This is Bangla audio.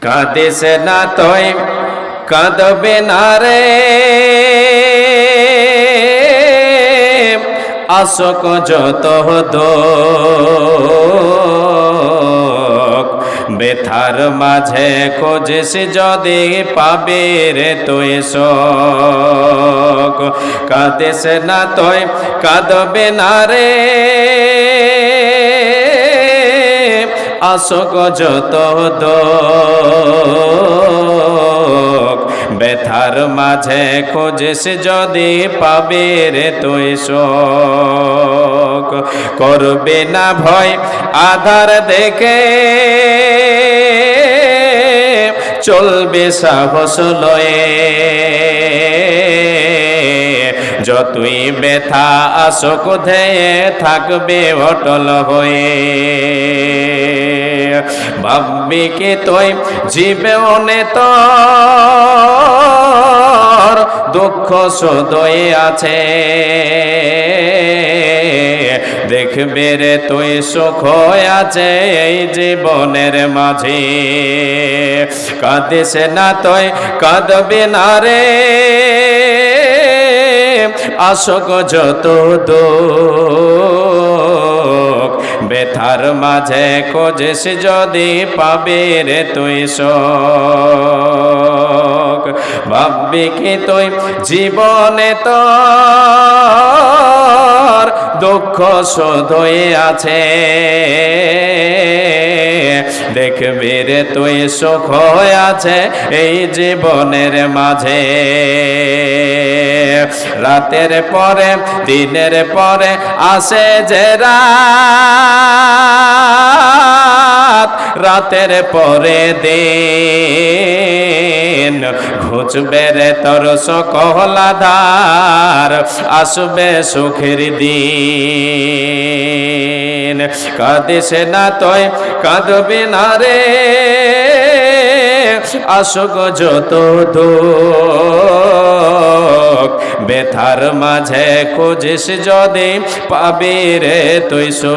কাঁদিস না তয় কাঁদবে না রে। আসক যত দোক বেথার মাঝে খোঁজিস যদি পাবে রে তুই শোক। কাঁদিস না তয় কাঁদবে না রে। আসক যত ব্যথার মাঝে খোঁজিস যদি পাবে রে তুই শোক। করবে না ভয়, আধার দেখে চলবে সাহস লয়ে। যতই ব্যথা আসক ধেয়ে থাকবে অটল হয়ে। ভাববি কি তুই? জীবনে তোর দুঃখ সদয় আছে। দেখবে রে তুই সুখ আছে এই জীবনের মাঝে। কাঁদিস না তুই, কাঁদবে না রে। আসক যত দুঃখ বেথার মাঝে খোঁজিস যদি পাবে রে তুই শোক। ভাববি কি তুই জীবনে তো দুঃখ শোধই আছে। দেখবি রে তুই সুখ আছে এই জীবনের মাঝে। রাতের পরে, দিনের পরে আসে যে রাত। রাতের পরে দিন ঘুচবে রে তোর সকলাধার আসবে সুখের দিন। কাঁদিস না তয় কাঁদবে না রে, আসুক যত দুঃখ। বেথার মাঝে খুঁজিস যদি, পাবি রে তুই সো